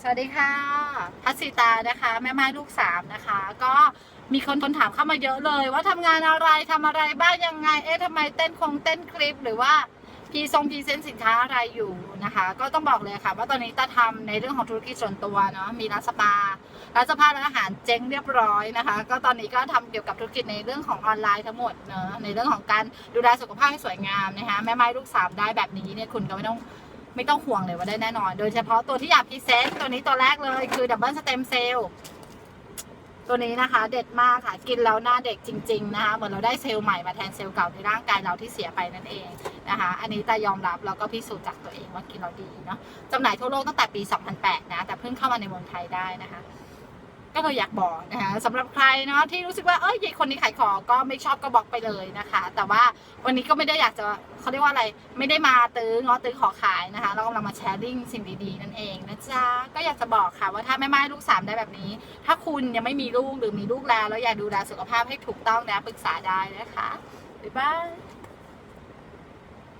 สวัสดีค่ะ พัชสิตานะคะ แม่ไม้ลูกสามนะคะ ก็มีคนคนถามเข้ามาเยอะเลย ว่าทำงานอะไรทำอะไรบ้างยังไง เอ๊ะทำไมเต้นคงเต้นคลิปหรือว่าพีทรงพีเซนสินค้าอะไรอยู่นะคะ ก็ต้องบอกเลยค่ะ ว่าตอนนี้ตาทำในเรื่องของธุรกิจส่วนตัวเนาะมีร้านสปาร้านสื้อผ้าร้านอาหารเจ๊งเรียบร้อยนะคะ ก็ตอนนี้ก็ทำเกี่ยวกับธุรกิจในเรื่องของออนไลน์ทั้งหมดเนาะในเรื่องของการดูแลสุขภาพให้สวยงามนะคะแม่ไม้ลูกสามได้แบบนี้เนี่ยคุณก็ไม่ต้อง ไม่ต้องห่วงเลยว่าได้แน่นอน โดยเฉพาะตัวที่อยากพรีเซนต์ตัวนี้ตัวแรกเลยคือดับเบิลสเต็มเซลล์ตัวนี้นะคะ เด็ดมากค่ะ กินแล้วหน้าเด็กจริง ๆ นะคะเหมือนเราได้เซลล์ใหม่มาแทนเซลล์เก่าในร่างกายเราที่เสียไปนั่นเองนะคะ อันนี้แต่ยอมรับแล้วก็พิสูจน์จากตัวเองว่ากินเราดีเนาะจำหน่ายทั่วโลกตั้งแต่ปี 2008 นะ แต่เพิ่งเข้ามาในเมืองไทยได้นะคะ ก็เลยอยากบอกนะคะสำหรับใครเนาะที่รู้สึกว่าเอ้ยคนนี้ขายของก็ไม่ชอบก็บล็อกไปเลยนะคะ แต่ว่าวันนี้ก็ไม่ได้อยากจะเขาเรียกว่าอะไรไม่ได้มาตื้องอตื้อขอขายนะคะ เรากำลังมาแชร์ลิงสิ่งดีๆนั่นเองนะจ๊ะก็อยากจะบอกค่ะว่าถ้าแม่ไม้ลูกสามได้แบบนี้ ถ้าคุณยังไม่มีลูกหรือมีลูกแล้วแล้วอยากดูแลสุขภาพให้ถูกต้องนะปรึกษาได้นะคะบ๊ายบาย